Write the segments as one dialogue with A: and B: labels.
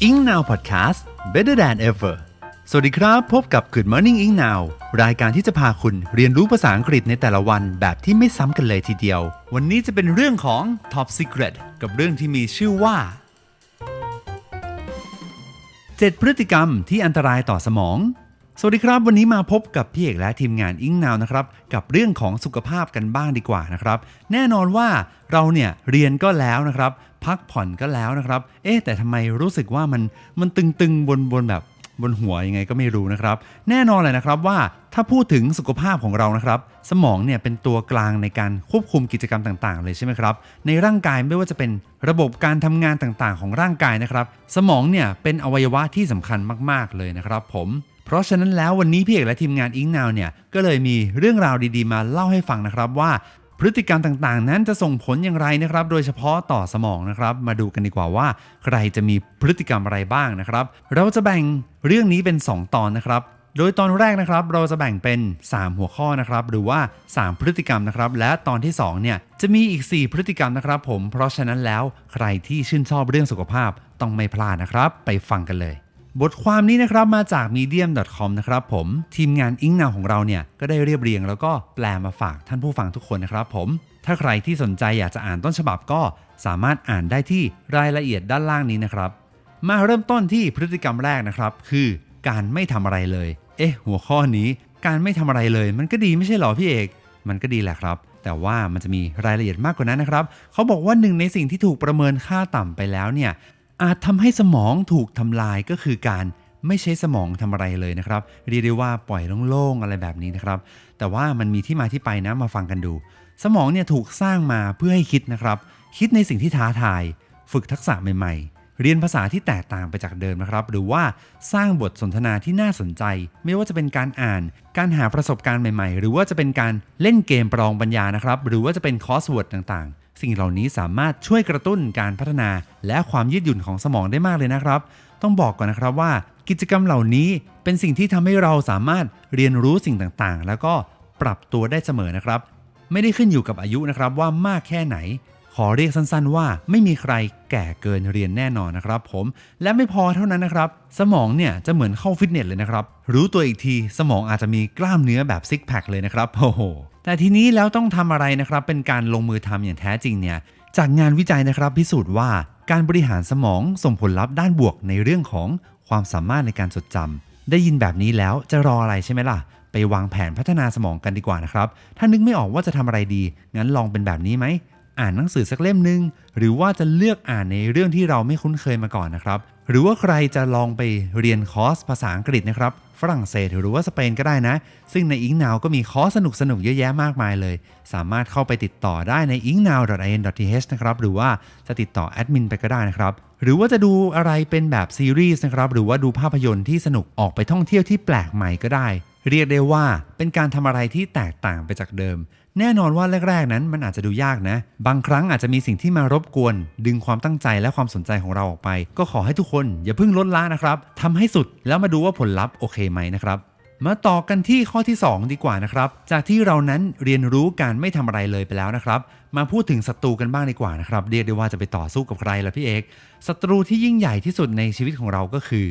A: Ing Now Podcast Better than ever สวัสดีครับ พบกับ Good Morning Ing Now รายการที่จะพาคุณเรียนรู้ภาษาอังกฤษในแต่ละวันแบบที่ไม่ซ้ำกันเลยทีเดียว วันนี้จะเป็นเรื่องของ Top Secret กับเรื่องที่มีชื่อว่า 7 พฤติกรรมที่อันตรายต่อสมอง สวัสดีครับ วันนี้มาพบกับพี่เอกและทีมงานอิงนาวนะครับ กับเรื่องของสุขภาพกันบ้างดีกว่านะครับ แน่นอนว่าเราเนี่ยเรียนก็แล้วนะครับ พักผ่อนก็แล้วนะครับ เอ๊แต่ทำไมรู้สึกว่ามันมันตึงๆ บนบนแบบบนหัวยังไงก็ไม่รู้นะครับ แน่นอนเลยนะครับว่าถ้าพูดถึงสุขภาพของเรานะครับ สมองเนี่ยเป็นตัวกลางในการควบคุมกิจกรรมต่างๆ เลยใช่ไหมครับ ในร่างกายไม่ว่าจะเป็นระบบการทำงานต่างๆ ของร่างกายนะครับ สมองเนี่ยเป็นอวัยวะที่สำคัญมากๆเลยนะครับ ผมเพราะฉะนั้นแล้ววันนี้พี่เอกและทีมงานอิงนาวเนี่ยก็เลยมีเรื่องราวดีๆมาเล่าให้ฟังนะครับว่า พฤติกรรมต่างๆ นั้นจะส่งผลอย่างไรนะครับ โดยเฉพาะต่อสมองนะครับ มาดูกันดีกว่าว่า ใครจะมีพฤติกรรมอะไรบ้างนะครับ เราจะแบ่งเรื่องนี้เป็น 2 ตอนนะครับ โดยตอนแรกนะครับ เราจะแบ่งเป็น 3 หัวข้อนะครับ หรือว่า 3 พฤติกรรมนะครับ และตอนที่2เนี่ยจะมีอีก 4 พฤติกรรมนะครับ ผม เพราะฉะนั้นแล้วใครที่ชื่นชอบเรื่องสุขภาพต้องไม่พลาดนะครับ ไปฟังกันเลย บทความนี้นะครับมาจาก medium.com นะครับผมทีมงานอิงนาวของเราเนี่ยก็ได้เรียบเรียง แล้วก็แปลมาฝากท่านผู้ฟังทุกคนนะครับผม ถ้าใครที่สนใจอยากจะอ่านต้นฉบับก็สามารถอ่านได้ที่รายละเอียดด้านล่างนี้นะครับ มาเริ่มต้นที่พฤติกรรมแรกนะครับ คือการไม่ทำอะไรเลย เอ๊ะ หัวข้อนี้การไม่ทำอะไรเลย มันก็ดีไม่ใช่หรอพี่เอก มันก็ดีแหละครับ แต่ว่ามันจะมีรายละเอียดมากกว่านั้นนะครับ เขาบอกว่าหนึ่งในสิ่งที่ถูกประเมินค่าต่ำไปแล้วเนี่ย อาจทำให้สมองถูกทำลายก็คือการไม่ใช้สมองทำอะไรเลยนะครับ เรียกได้ว่าปล่อยโล่งๆอะไรแบบนี้นะครับ แต่ว่ามันมีที่มาที่ไปนะมาฟังกันดู สมองเนี่ยถูกสร้างมาเพื่อให้คิดนะครับ คิดในสิ่งที่ท้าทาย ฝึกทักษะใหม่ๆ เรียนภาษาที่แตกต่างไปจากเดิมนะครับ หรือว่าสร้างบทสนทนาที่น่าสนใจ ไม่ว่าจะเป็นการอ่าน การหาประสบการณ์ใหม่ๆ หรือว่าจะเป็นการเล่นเกมประลองปัญญานะครับ หรือว่าจะเป็นคอร์สเวิร์ดต่างๆ สิ่งเหล่านี้สามารถช่วยกระตุ้นการพัฒนา และความยืดหยุ่นของสมองได้มากเลยนะครับ ต้องบอกก่อนนะครับว่า กิจกรรมเหล่านี้เป็นสิ่งที่ทำให้เราสามารถเรียนรู้สิ่งต่างๆ แล้วก็ปรับตัวได้เสมอนะครับ ไม่ได้ขึ้นอยู่กับอายุนะครับว่ามากแค่ไหน ขอเรียกสั้นๆ ว่าไม่มีใครแก่เกินเรียนแน่นอนนะครับ ผมและไม่พอเท่านั้นนะครับ สมองเนี่ยจะเหมือนเข้าฟิตเนสเลยนะครับ รู้ตัวอีกทีสมองอาจจะมีกล้ามเนื้อแบบซิกแพคเลยนะครับโอ้โหแต่ทีนี้แล้วต้องทำอะไรนะครับ เป็นการลงมือทำอย่างแท้จริงเนี่ยจากงานวิจัยนะครับพิสูจน์ว่าการบริหารสมองส่งผลลัพธ์ด้านบวกในเรื่องของความสามารถในการจดจำได้ยินแบบนี้แล้วจะรออะไรใช่ไหมล่ะ ไปวางแผนพัฒนาสมองกันดีกว่านะครับ ถ้านึกไม่ออกว่าจะทำอะไรดี งั้นลองเป็นแบบนี้ไหมอ่านหนังสือสักเล่มหนึ่งหรือว่าจะเลือกอ่านในเรื่องที่เราไม่คุ้นเคยมาก่อนนะครับ หรือว่าใครจะลองไปเรียนคอร์สภาษาอังกฤษนะครับ ฝรั่งเศสหรือว่าสเปนก็ได้นะ ซึ่งในอิงนาวก็มีคอร์สสนุกๆ เยอะแยะมากมายเลย สามารถเข้าไปติดต่อได้ใน ingnow.in.th นะครับ หรือว่าจะติดต่อแอดมินไปก็ได้นะครับ หรือว่าจะดูอะไรเป็นแบบซีรีส์นะครับ หรือว่าดูภาพยนตร์ที่สนุกออกไปท่องเที่ยวที่แปลกใหม่ก็ได้ เรียกได้ว่าเป็นการทำอะไรที่แตกต่างไปจากเดิม แน่นอนว่าแรกๆ นั้นมันอาจจะดูยากนะ บางครั้งอาจจะมีสิ่งที่มารบกวน ดึงความตั้งใจและความสนใจของเราออกไป ก็ขอให้ทุกคนอย่าเพิ่งลดละนะครับทำให้สุดแล้วมาดูว่าผลลัพธ์โอเคไหมนะครับมาต่อกันที่ข้อที่ 2 ดีกว่านะครับ จากที่เรานั้นเรียนรู้การไม่ทำอะไรเลยไปแล้วนะครับ มาพูดถึงศัตรูกันบ้างดีกว่านะครับ เรียกได้ว่าจะไปต่อสู้กับใครล่ะพี่เอกศัตรูที่ยิ่งใหญ่ที่สุดในชีวิตของเราก็คือ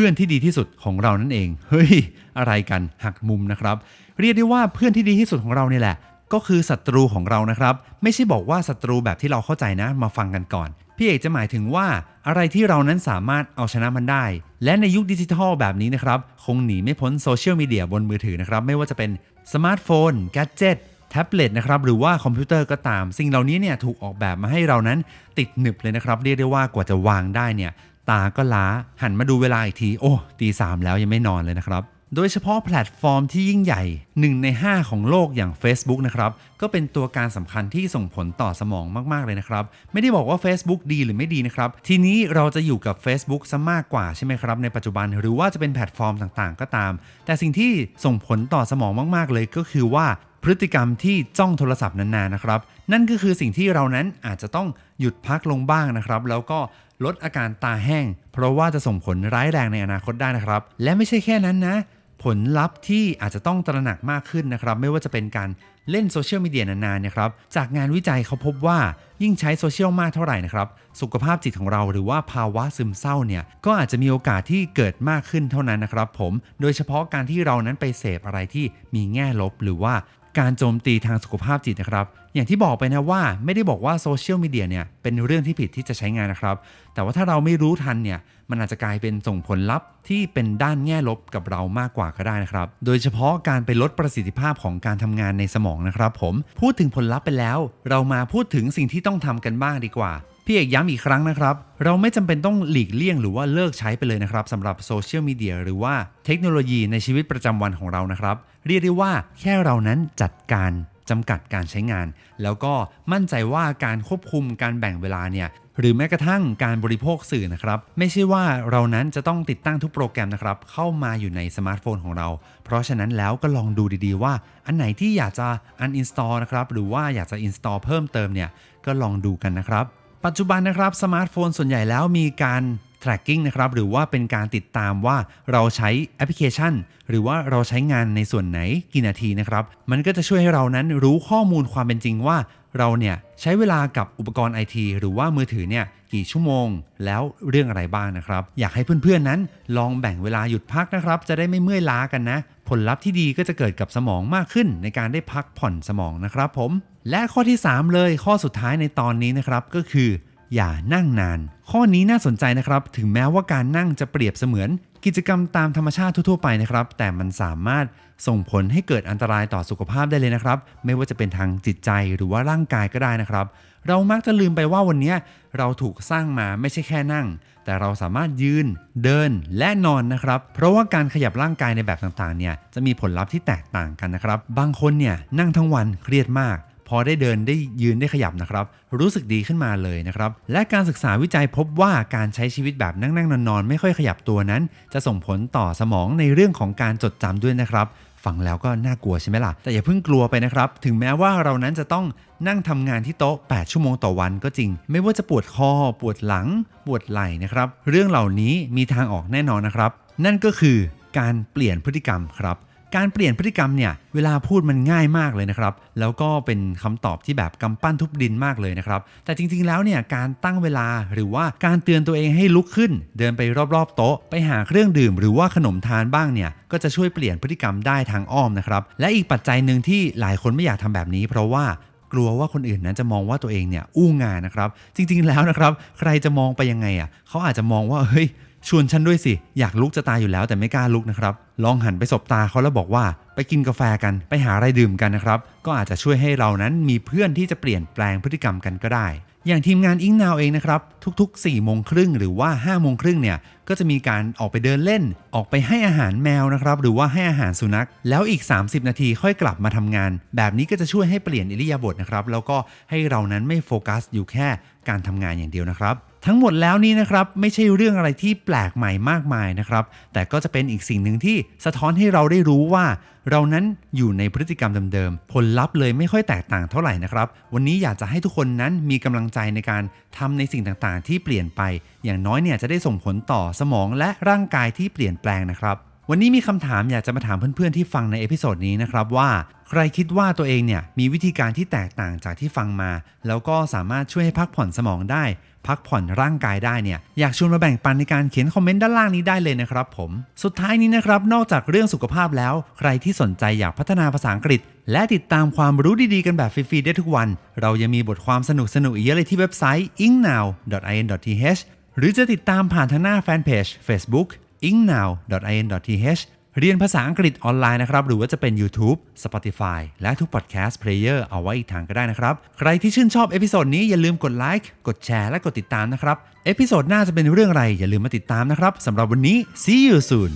A: พื่อนที่ดีที่สุดของเรานั่นเอง เฮ้ย อะไรกันหักมุมนะครับ เรียกได้ว่าเพื่อนที่ดีที่สุดของเราเนี่ยแหละ ก็คือศัตรูของเรานะครับ ไม่ใช่บอกว่าศัตรูแบบที่เราเข้าใจนะ มาฟังกันก่อน พี่เอกจะหมายถึงว่าอะไรที่เรานั้นสามารถเอาชนะมันได้ และในยุคดิจิทัลแบบนี้นะครับ คงหนีไม่พ้นโซเชียลมีเดียบนมือถือนะครับ ไม่ว่าจะเป็นสมาร์ทโฟนแกดเจิตแท็บเล็ตนะครับหรือว่าคอมพิวเตอร์ก็ตาม สิ่งเหล่านี้เนี่ยถูกออกแบบมาให้เรานั้นติดหนึบเลยนะครับ เรียกได้ว่ากว่าจะวางได้เนี่ย ตาก็ล้าหันมาดูเวลาอีกที โอ้ตีสามแล้วยังไม่นอนเลยนะครับ โดยเฉพาะแพลตฟอร์มที่ยิ่งใหญ่ 1 ใน 5 ของโลกอย่าง Facebook นะครับ ก็เป็นตัวการสำคัญที่ส่งผลต่อสมองมาก ๆ เลยนะครับ ไม่ได้บอกว่า Facebook ดีหรือไม่ดีนะครับ ทีนี้เราจะอยู่กับ Facebook ซะมากกว่าใช่ไหมครับ ในปัจจุบันหรือว่าจะเป็นแพลตฟอร์มต่างๆ ก็ตาม แต่สิ่งที่ส่งผลต่อสมองมาก ๆ เลยก็คือว่าพฤติกรรมที่จ้องโทรศัพท์นานๆนะครับ นั่นก็คือสิ่งที่เรานั้นอาจจะต้องหยุดพักลงบ้างนะครับ แล้วก็ ลดอาการตาแห้ง เพราะว่าจะส่งผลร้ายแรงในอนาคตได้นะครับ และไม่ใช่แค่นั้นนะ ผลลัพธ์ที่อาจจะต้องตระหนักมากขึ้นนะครับ ไม่ว่าจะเป็นการเล่นโซเชียลมีเดียนานๆนะครับ จากงานวิจัยเขาพบว่ายิ่งใช้โซเชียลมากเท่าไหร่นะครับ สุขภาพจิตของเราหรือว่าภาวะซึมเศร้าเนี่ย ก็อาจจะมีโอกาสที่เกิดมากขึ้นเท่านั้นนะครับผม โดยเฉพาะการที่เรานั้นไปเสพอะไรที่มีแง่ลบหรือว่าการโจมตีทางสุขภาพจิตนะครับ อย่างที่บอกไปนะว่าไม่ได้บอกว่าโซเชียลมีเดียเนี่ยเป็นเรื่องที่ผิดที่จะใช้งานนะครับ แต่ว่าถ้าเราไม่รู้ทันเนี่ยมันอาจจะกลายเป็นส่งผลลัพธ์ที่เป็นด้านแง่ลบกับเรามากกว่าก็ได้นะครับ โดยเฉพาะการไปลดประสิทธิภาพของการทำงานในสมองนะครับ ผมพูดถึงผลลัพธ์ไปแล้ว เรามาพูดถึงสิ่งที่ต้องทำกันบ้างดีกว่าพี่เอกย้ำอีกครั้งนะครับ เราไม่จำเป็นต้องหลีกเลี่ยงหรือว่าเลิกใช้ไปเลยนะครับสำหรับโซเชียลมีเดียหรือว่าเทคโนโลยีในชีวิตประจำวันของเรานะครับ เรียกได้ว่าแค่เรานั้นจัดการ จำกัดการใช้งาน แล้วก็มั่นใจว่าการควบคุมการแบ่งเวลาเนี่ยหรือแม้กระทั่งการบริโภคสื่อนะครับ ไม่ใช่ว่าเรานั้นจะต้องติดตั้งทุกโปรแกรมนะครับ เข้ามาอยู่ในสมาร์ทโฟนของเรา เพราะฉะนั้นแล้วก็ลองดูดีๆว่า อันไหนที่อยากจะ uninstall นะครับ หรือว่าอยากจะ install เพิ่มเติมเนี่ยก็ลองดูกันนะครับ ปัจจุบันนะครับสมาร์ทโฟนส่วนใหญ่แล้วมีการ tracking นะครับหรือว่าเป็นการติดตามว่าเราใช้แอปพลิเคชัน หรือว่าเราใช้งานในส่วนไหนกี่นาทีนะครับ มันก็จะช่วยให้เรานั้นรู้ข้อมูลความเป็นจริงว่า เราเนี่ยใช้เวลากับอุปกรณ์ไอทีหรือว่ามือถือเนี่ย กี่ชั่วโมง แล้วเรื่องอะไรบ้างนะครับ อยากให้เพื่อนๆนั้น ลองแบ่งเวลาหยุดพักนะครับ จะได้ไม่เมื่อยล้ากันนะ ผลลัพธ์ที่ดีก็จะเกิดกับสมองมากขึ้นในการได้พักผ่อนสมองนะครับผม และข้อที่ 3 เลยข้อสุดท้ายในตอนนี้นะครับก็คือ อย่านั่งนาน ข้อนี้น่าสนใจนะครับ ถึงแม้ว่าการนั่งจะเปรียบเสมือนกิจกรรมตามธรรมชาติทั่วๆไปนะครับ แต่มันสามารถส่งผลให้เกิดอันตรายต่อสุขภาพได้เลยนะครับ ไม่ว่าจะเป็นทางจิตใจหรือว่าร่างกายก็ได้นะครับ เรามักจะลืมไปว่าวันนี้เราถูกสร้างมาไม่ใช่แค่นั่ง แต่เราสามารถยืน เดินและนอนนะครับ เพราะว่าการขยับร่างกายในแบบต่างๆเนี่ยจะมีผลลัพธ์ที่แตกต่างกันนะครับ บางคนเนี่ยนั่งทั้งวันเครียดมากพอได้เดินได้ยืนได้ขยับนะครับ รู้สึกดีขึ้นมาเลยนะครับ และการศึกษาวิจัยพบว่าการใช้ชีวิตแบบนั่งนั่งนอนนอนๆไม่ค่อยขยับตัวนั้น จะส่งผลต่อสมองในเรื่องของการจดจำด้วยนะครับฟังแล้วก็น่ากลัวใช่ไหมล่ะ แต่อย่าเพิ่งกลัวไปนะครับ ถึงแม้ว่าเรานั้นจะต้อง นั่งทำงานที่โต๊ะ 8 ชั่วโมงต่อวันก็จริง ไม่ว่าจะปวดคอ ปวดหลัง ปวดไหล่นะครับ เรื่องเหล่านี้มีทางออกแน่นอนนะครับ นั่นก็คือการเปลี่ยนพฤติกรรมครับการเปลี่ยนพฤติกรรมเนี่ยเวลาพูดมันง่ายมากเลยนะครับ แล้วก็เป็นคำตอบที่แบบกำปั้นทุบดินมากเลยนะครับ แต่จริงๆแล้วเนี่ยการตั้งเวลาหรือว่าการเตือนตัวเองให้ลุกขึ้น เดินไปรอบๆโต๊ะ ไปหาเครื่องดื่ม หรือว่าขนมทานบ้างเนี่ยก็จะช่วยเปลี่ยนพฤติกรรมได้ทางอ้อมนะครับ และอีกปัจจัยหนึ่งที่หลายคนไม่อยากทำแบบนี้ เพราะว่า กลัวว่าคนอื่นนั้นจะมองว่าตัวเองเนี่ยอู้งานนะครับ จริง ๆ แล้วนะครับ ใครจะมองไปยังไงอะเขาอาจจะมองว่าเฮ้ยชวนฉันด้วยสิ อยากลุกจะตายอยู่แล้วแต่ไม่กล้าลุกนะครับ ลองหันไปสบตาเขาแล้วบอกว่า ไปกินกาแฟกันไปหาอะไรดื่มกันนะครับ ก็อาจจะช่วยให้เรานั้นมีเพื่อนที่จะเปลี่ยนแปลงพฤติกรรมกันก็ได้ อย่างทีมงานอิงนาวเองนะครับ ทุกๆ4โมงครึ่งหรือว่า5โมงครึ่งเนี่ย ก็จะมีการออกไปเดินเล่น ออกไปให้อาหารแมวนะครับ หรือว่าให้อาหารสุนัข แล้วอีก 30 นาทีค่อยกลับมาทำงาน แบบนี้ก็จะช่วยให้เปลี่ยนอิริยาบถนะครับ แล้วก็ให้เรานั้นไม่โฟกัสอยู่แค่การทำงานอย่างเดียวนะครับทั้งหมดแล้วนี้นะครับไม่ใช่เรื่องอะไรที่แปลกใหม่มากมายนะครับ แต่ก็จะเป็นอีกสิ่งหนึ่งที่สะท้อนให้เราได้รู้ว่า เรานั้นอยู่ในพฤติกรรมเดิมๆผลลัพธ์เลยไม่ค่อยแตกต่างเท่าไหร่นะครับ วันนี้อยากจะให้ทุกคนนั้นมีกำลังใจในการทำในสิ่งต่างๆ ที่เปลี่ยนไปอย่างน้อยเนี่ยจะได้ส่งผลต่อสมองและร่างกายที่เปลี่ยนแปลงนะครับ วันนี้มีคำถามอยากจะมาถามเพื่อนๆที่ฟังในเอพิโซดนี้นะครับว่าใครคิดว่าตัวเองเนี่ยมีวิธีการที่แตกต่างจากที่ฟังมา แล้วก็สามารถช่วยให้พักผ่อนสมองได้ พักผ่อนร่างกายได้เนี่ยอยากชวนมาแบ่งปันในการเขียนคอมเมนต์ด้านล่างนี้ได้เลยนะครับผมสุดท้ายนี้นะครับนอกจากเรื่องสุขภาพแล้ว ใครที่สนใจอยากพัฒนาภาษาอังกฤษ และติดตามความรู้ดีๆกันแบบฟรีๆได้ทุกวัน เรายังมีบทความสนุกๆอีกเยอะเลยที่เว็บไซต์ ingnow.in.th หรือจะติดตามผ่านทางหน้าแฟนเพจ Facebook ingnow.in.th เรียนภาษาอังกฤษออนไลน์นะครับ หรือว่าจะเป็น YouTube Spotify และทุก Podcast Player เอาไว้อีกทางก็ได้นะครับ ใครที่ชื่นชอบเอพิโซดนี้อย่าลืมกดไลค์กดแชร์และกดติดตามนะครับ เอพิโซดหน้าจะเป็นเรื่องอะไรอย่าลืมมาติดตามนะครับสำหรับวันนี้ see you soon